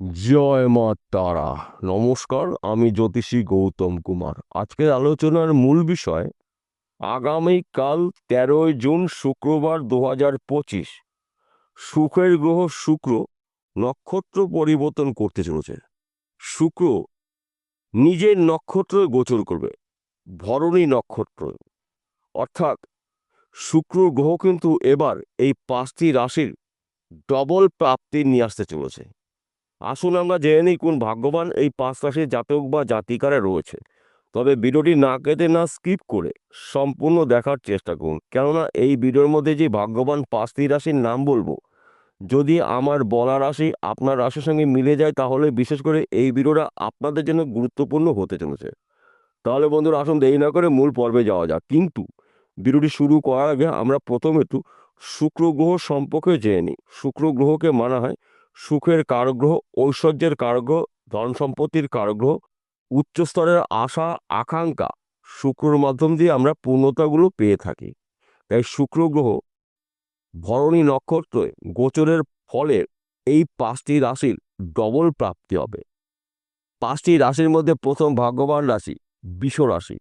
জয় মা তারা। নমস্কার, আমি জ্যোতিষী গৌতম কুমার। আজকের আলোচনার মূল বিষয়, আগামীকাল তেরোই জুন শুক্রবার দু হাজার পঁচিশ। সুখের গ্রহ শুক্র নক্ষত্র পরিবর্তন করতে চলেছে। শুক্র নিজের নক্ষত্র গোচর করবে, ভরণী নক্ষত্র। অর্থাৎ শুক্র গ্রহ কিন্তু এবার এই পাঁচটি রাশির ডবল প্রাপ্তি নিয়ে আসতে চলেছে। আসুন আমরা জেনে নিই কোন ভাগ্যবান এই পাঁচ রাশির জাতক বা জাতিকারা রয়েছে। তবে ভিডিওটি না কেটে না স্কিপ করে সম্পূর্ণ দেখার চেষ্টা করুন। কেননা এই ভিডিওর মধ্যে যে ভাগ্যবান পাঁচটি রাশির নাম বলব, যদি আমার বলা রাশি আপনার রাশির সঙ্গে মিলে যায়, তাহলে বিশেষ করে এই ভিডিওটা আপনাদের জন্য গুরুত্বপূর্ণ হতে চলেছে। তাহলে বন্ধুরা আসুন দেরি না করে মূল পর্বে যাওয়া যাক। কিন্তু ভিডিওটি শুরু করার আগে আমরা প্রথমে একটু শুক্র গ্রহ সম্পর্কে জেনে নিই। শুক্র গ্রহকে মানা হয় সুখের কারগ্রহ, ঐশ্বর্যের কারগ্রহ ধন সম্পত্তির কারগ্রহ উচ্চ স্তরের আশা, আকাঙ্ক্ষা, শুক্রর মাধ্যম দিয়ে আমরা পূর্ণতাগুলো পেয়ে থাকি। তাই শুক্র গ্রহ, ভরণী নক্ষত্রে গোচরের ফলে এই পাঁচটি রাশির ডবল প্রাপ্তি হবে। পাঁচটি রাশির মধ্যে প্রথম ভাগ্যবান রাশি বিষ রাশি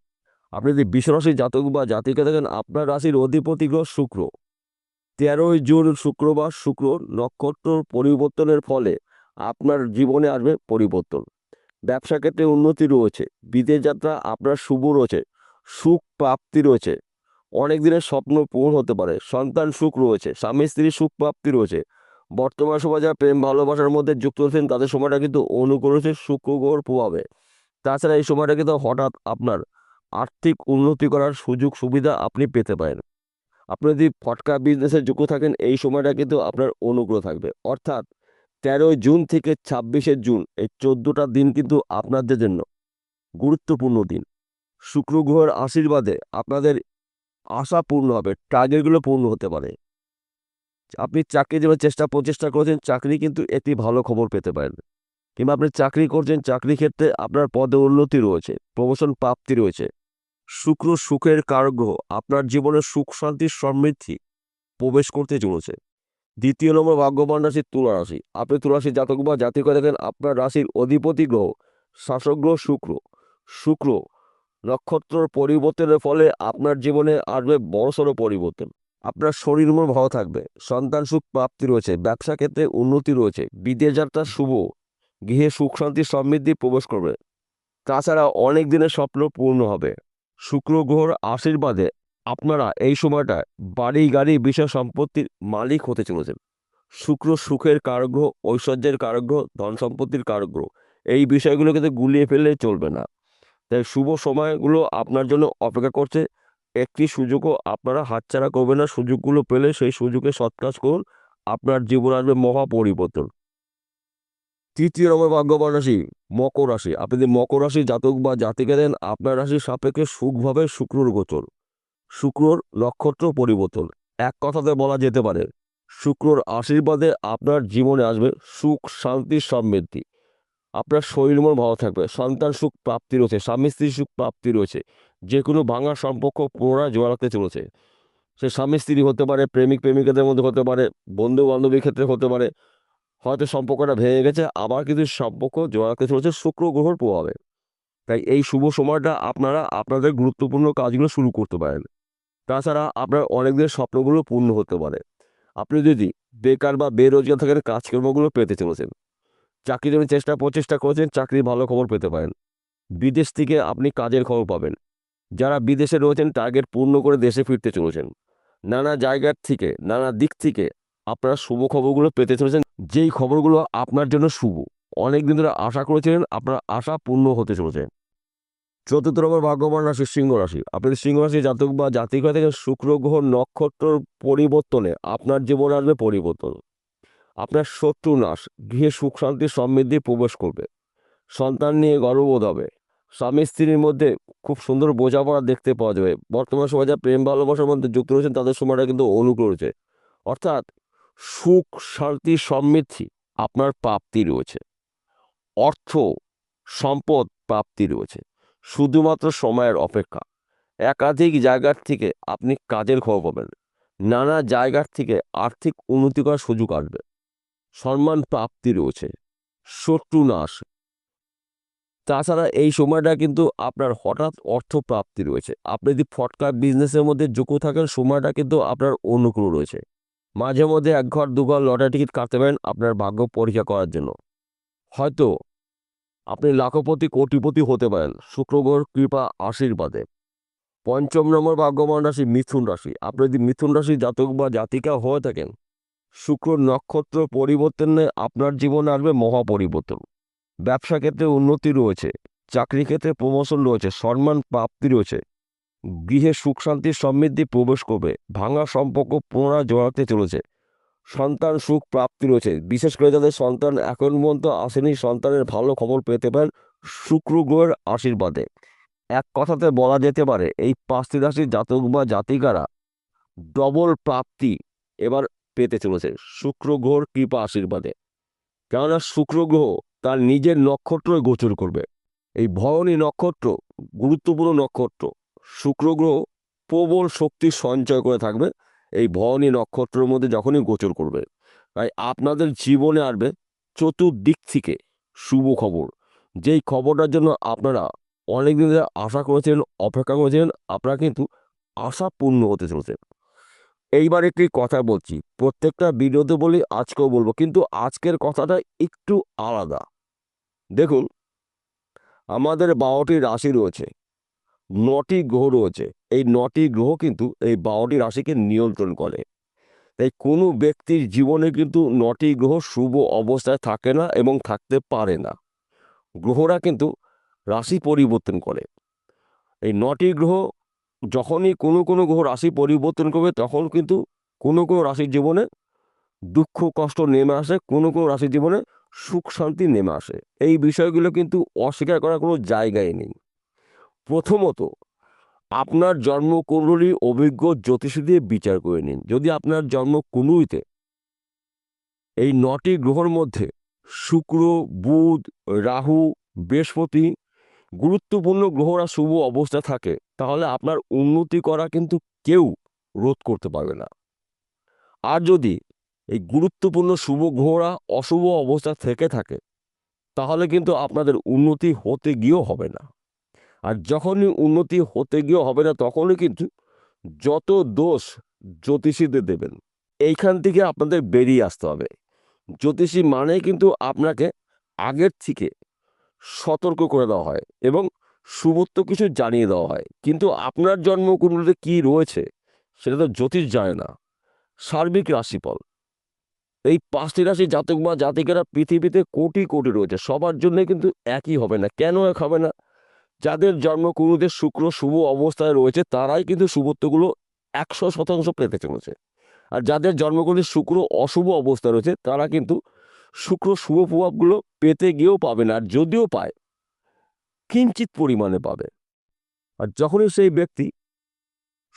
আপনি যদি বিষ রাশির জাতক বা জাতিকে দেখেন আপনার রাশির অধিপতি গ্রহ শুক্র। তেরোই জুন শুক্রবার শুক্র নক্ষত্র পরিবর্তনের ফলে আপনার জীবনে আসবে পরিবর্তন। ব্যবসা ক্ষেত্রে উন্নতি রয়েছে, বিদেশ যাত্রা আপনার শুভ রয়েছে, সুখ প্রাপ্তি রয়েছে, অনেক দিনের স্বপ্ন পূরণ হতে পারে, সন্তান সুখ রয়েছে, স্বামী স্ত্রীর সুখ প্রাপ্তি রয়েছে। বর্তমান সময় যারা প্রেম ভালোবাসার মধ্যে যুক্ত হচ্ছেন তাদের সময়টা কিন্তু অনুকূল হচ্ছে শুক্র গ্রহর প্রভাবে। তাছাড়া এই সময়টা কিন্তু হঠাৎ আপনার আর্থিক উন্নতি করার সুযোগ সুবিধা আপনি পেতে পারেন। আপনি যদি ফটকা বিজনেসে যুক্ত থাকেন, এই সময়টা কিন্তু আপনার অনুগ্রহ থাকবে। অর্থাৎ তেরোই জুন থেকে ছাব্বিশে জুন, এই চোদ্দোটা দিন কিন্তু আপনাদের জন্য গুরুত্বপূর্ণ দিন। শুক্র গ্রহের আশীর্বাদে আপনাদের আশা পূর্ণ হবে টার্গেটগুলো পূর্ণ হতে পারে। আপনি চাকরি যেভাবে চেষ্টা, প্রচেষ্টা করেছেন, চাকরি কিন্তু একটি ভালো খবর পেতে পারেন। কিংবা আপনি চাকরি করছেন চাকরি ক্ষেত্রে আপনার পদে উন্নতি রয়েছে প্রমোশন প্রাপ্তি রয়েছে। শুক্র সুখের কারগ্রহ আপনার জীবনে সুখ শান্তির সমৃদ্ধি প্রবেশ করতে চলেছে। দ্বিতীয় নম্বর ভাগ্যবান রাশি তুলা রাশি আপনি তুলাশি জাতক বা জাতিকে দেখেন, আপনার রাশির অধিপতি গ্রহ শাসক গ্রহ শুক্র। শুক্র নক্ষত্রর পরিবর্তনের ফলে আপনার জীবনে আসবে বড়সড় পরিবর্তন। আপনার শরীর মন ভালো থাকবে, সন্তান সুখ প্রাপ্তি রয়েছে, ব্যবসা ক্ষেত্রে উন্নতি রয়েছে, বিদেশ যাত্রা শুভ, গৃহে সুখ, শান্তি, সমৃদ্ধি প্রবেশ করবে। তাছাড়া অনেক দিনের স্বপ্ন পূর্ণ হবে। শুক্র গ্রহর আশীর্বাদে আপনারা এই সময়টায় বাড়ি গাড়ি বিষয় সম্পত্তির মালিক হতে চলেছেন। শুক্র সুখের কারগ্রহ ঐশ্বর্যের কারগ্রহ ধন সম্পত্তির কারগ্রহ এই বিষয়গুলো কিন্তু গুলিয়ে ফেললে চলবে না। তাই শুভ সময়গুলো আপনার জন্য অপেক্ষা করছে। একটি সুযোগও আপনারা হাতছাড়া করবেন না। সুযোগগুলো পেলে সেই সুযোগে সৎ কাজ করুন। আপনার জীবন আসবে মহা পরিবর্তন তৃতীয় নম্বর ভাগ্যবান রাশি, মকর রাশি। আপনি যদি মকর রাশি জাতক বা জাতিকে দেন, আপনার রাশির সাপেক্ষে সুখভাবে শুক্রর গোচর। শুক্রর নক্ষত্র পরিবর্তন। এক কথাতে বলা যেতে পারে, শুক্রর আশীর্বাদে আপনার জীবনে আসবে সুখ, শান্তি, সমৃদ্ধি। আপনার শরীর মন ভালো থাকবে, সন্তান সুখ প্রাপ্তি রয়েছে, স্বামী স্ত্রীর সুখ প্রাপ্তি রয়েছে যে কোনো ভাঙা সম্পর্ক পুনরায় জোড়া রাখতে চলেছে। সে স্বামী স্ত্রী হতে পারে, প্রেমিক, প্রেমিকাদের মধ্যে হতে পারে বন্ধু বান্ধবীর ক্ষেত্রে হতে পারে হয়তো সম্পর্কটা ভেঙে গেছে, আবার কিন্তু সম্পর্ক জোড়া রাখতে চলেছে শুক্র গ্রহর প্রভাবে। তাই এই শুভ সময়টা আপনারা আপনাদের গুরুত্বপূর্ণ কাজগুলো শুরু করতে পারেন। তাছাড়া আপনার অনেক দিনের স্বপ্নগুলো পূর্ণ হতে পারে। আপনি যদি বেকার বা বেরোজগার থাকেন কাজকর্মগুলো পেতে চলেছেন চাকরির জন্য চেষ্টা প্রচেষ্টা করেছেন, চাকরির ভালো খবর পেতে পারেন। বিদেশ থেকে আপনি কাজের খবর পাবেন। যারা বিদেশে রয়েছেন, টার্গেট পূর্ণ করে দেশে ফিরতে চলেছেন। নানা জায়গার থেকে, নানা দিক থেকে আপনারা শুভ খবরগুলো পেতে চলেছেন, যেই খবরগুলো আপনার জন্য শুভ। অনেক দিন ধরে আশা করেছিলেন আপনার আশা পূর্ণ হতে চলেছে। চতুর্থ নম্বর ভাগ্যবান রাশি সিংহ রাশি। আপনাদের সিংহ রাশি জাতক বা জাতিকা থেকে শুক্র, গ্রহ নক্ষত্র পরিবর্তনে আপনার জীবনে আসবে পরিবর্তন। আপনার শত্রু নাশ, গৃহে সুখ, শান্তি, সমৃদ্ধি প্রবেশ করবে। সন্তান নিয়ে গর্ববোধ হবে। স্বামী স্ত্রীর মধ্যে খুব সুন্দর বোঝাপড়া দেখতে পাওয়া যাবে। বর্তমান সময় যা প্রেম ভালোবাসার মধ্যে যুক্ত রয়েছেন, তাদের সময়টা কিন্তু অনুকূল রয়েছে। অর্থাৎ সুখ, শান্তি, সমৃদ্ধি আপনার প্রাপ্তি রয়েছে। অর্থ, সম্পদ প্রাপ্তি রয়েছে। শুধুমাত্র সময়ের অপেক্ষা। একাধিক জায়গার থেকে আপনি কাজের খবর পাবেন। নানা জায়গার থেকে আর্থিক উন্নতি করার সুযোগ আসবে। সম্মান প্রাপ্তি রয়েছে। শত্রু নাশ। তাছাড়া এই সময়টা কিন্তু আপনার হঠাৎ অর্থ প্রাপ্তি রয়েছে। আপনি যদি ফটকা বিজনেসের মধ্যে যোগ্য থাকেন, সময়টা কিন্তু আপনার অনুকূল রয়েছে। মাঝে মধ্যে এক ঘর, দু ঘর লটারি টিকিট কাটতে পারেন আপনার ভাগ্য পরীক্ষা করার জন্য। হয়তো আপনি লাখপতি, কোটিপতি হতে পারেন। শুক্রগ্রহর কৃপা, আশীর্বাদে। পঞ্চম নম্বর ভাগ্যবান রাশি, মিথুন রাশি। আপনি যদি মিথুন রাশি জাতক বা জাতিকা হয়ে থাকেন, শুক্র নক্ষত্র পরিবর্তনে আপনার জীবনে আসবে মহা পরিবর্তন ব্যবসা ক্ষেত্রে উন্নতি রয়েছে, চাকরি ক্ষেত্রে প্রমোশন রয়েছে, সম্মান প্রাপ্তি রয়েছে। গৃহে সুখ শান্তি সমৃদ্ধি প্রবেশ করবে, ভাঙা সম্পর্ক পুনরায় জড়াতে চলেছে। সন্তান সুখ প্রাপ্তি রয়েছে। বিশেষ করে যাদের সন্তান এখন পর্যন্ত আসেনি, সন্তানের ভালো খবর পেতে পারেন শুক্র গ্রহের আশীর্বাদে। এক কথাতে বলা যেতে পারে, এই পাঁচটি রাশির জাতক বা জাতিকারা ডবল প্রাপ্তি এবার পেতে চলেছে শুক্র গ্রহর কৃপা আশীর্বাদে। কেননা শুক্র গ্রহ তার নিজের নক্ষত্রই গোচর করবে। এই ভয়নী নক্ষত্র, গুরুত্বপূর্ণ নক্ষত্র। শুক্র গ্রহ প্রবল শক্তি সঞ্চয় করে থাকবে। এই ভবনী নক্ষত্রের মধ্যে যখনই গোচর করবে, তাই আপনাদের জীবনে আসবে চতুর্দিক থেকে শুভ খবর। যেই খবরটার জন্য আপনারা অনেকদিন ধরে আশা করেছেন অপেক্ষা করেছেন আপনারা কিন্তু আশা পূর্ণ হতে চলেছে এইবার একটি কথা বলছি, প্রত্যেকটা ভিডিওতে বলি, আজকেও বলব, কিন্তু আজকের কথাটা একটু আলাদা। দেখুন, আমাদের বারোটি রাশি রয়েছে। নটি গ্রহ রয়েছে। এই নটি গ্রহ কিন্তু এই বারোটি রাশিকে নিয়ন্ত্রণ করে। তাই কোনো ব্যক্তির জীবনে কিন্তু নটি গ্রহ শুভ অবস্থায় থাকে না এবং থাকতে পারে না। গ্রহরা কিন্তু রাশি পরিবর্তন করে। এই নটি গ্রহ যখনই কোনো কোনো গ্রহ রাশি পরিবর্তন করবে, তখন কিন্তু কোনো কোনো রাশির জীবনে দুঃখ, কষ্ট নেমে আসে, কোনো কোনো রাশির জীবনে সুখ, শান্তি নেমে আসে। এই বিষয়গুলো কিন্তু অস্বীকার করার কোনো জায়গায় নেই। প্রথমত, আপনার জন্মকুণ্ডলী অভিজ্ঞ জ্যোতিষী দিয়ে বিচার করে নিন। যদি আপনার জন্মকুণ্ডলিতে এই নটি গ্রহর মধ্যে শুক্র, বুধ, রাহু, বৃহস্পতি গুরুত্বপূর্ণ গ্রহরা শুভ অবস্থা থাকে, তাহলে আপনার উন্নতি করা কিন্তু কেউ রোধ করতে পারবে না। আর যদি এই গুরুত্বপূর্ণ শুভ গ্রহরা অশুভ অবস্থা থেকে থাকে, তাহলে কিন্তু আপনাদের উন্নতি হতে গিয়েও হবে না। আর যখনই উন্নতি হতে গিয়েও হবে না, তখনই কিন্তু যত দোষ জ্যোতিষীদের দেবেন। এইখান থেকে আপনাদের বেরিয়ে আসতে হবে। জ্যোতিষী মানে কিন্তু আপনাকে আগের থেকে সতর্ক করে দেওয়া হয় এবং শুভত্ব কিছু জানিয়ে দেওয়া হয়। কিন্তু আপনার জন্মকুণ্ডলিতে কী রয়েছে, সেটা তো জ্যোতিষ জানে না। সার্বিক রাশিফল। এই পাঁচটি রাশি জাতক বা জাতিকেরা পৃথিবীতে কোটি কোটি রয়েছে। সবার জন্য কিন্তু একই হবে না। কেন এক হবে না? যাদের জন্মকুণ্ডলিতে শুক্র, শুভ অবস্থায় রয়েছে, তারাই কিন্তু শুভত্বগুলো একশো শতাংশ পেতে চলেছে। আর যাদের জন্মকুণ্ডলী শুক্র, অশুভ অবস্থায় রয়েছে, তারা কিন্তু শুক্র, শুভ প্রভাবগুলো পেতে গিয়েও পাবে না, আর যদিও পায় কিঞ্চিত পরিমাণে পাবে। আর যখনই সেই ব্যক্তি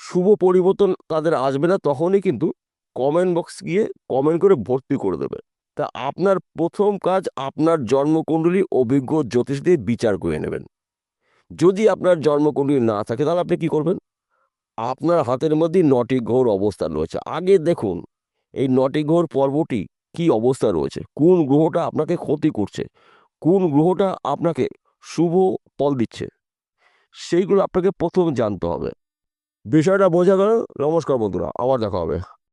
শুভ পরিবর্তন তাদের আসবে না, তখনই কিন্তু কমেন্ট বক্স গিয়ে কমেন্ট করে ভর্তি করে দেবে। তা আপনার প্রথম কাজ, আপনার জন্মকুণ্ডলী অভিজ্ঞ জ্যোতিষ দিয়ে বিচার করে নেবেন। যদি আপনার জন্মকুণ্ডলী না থাকে, তাহলে আপনি কি করবেন? আপনার হাতের মধ্যেই নটি গ্রহর অবস্থান রয়েছে। আগে দেখুন, এই নটি গ্রহর পর্বটি কি অবস্থা রয়েছে? কোন গ্রহটা আপনাকে ক্ষতি করছে? কোন গ্রহটা আপনাকে শুভ ফল দিচ্ছে? সেইগুলো আপনাকে প্রথম জানতে হবে। বিষয়টা বোঝা গেল। নমস্কার বন্ধুরা, আবার দেখা হবে।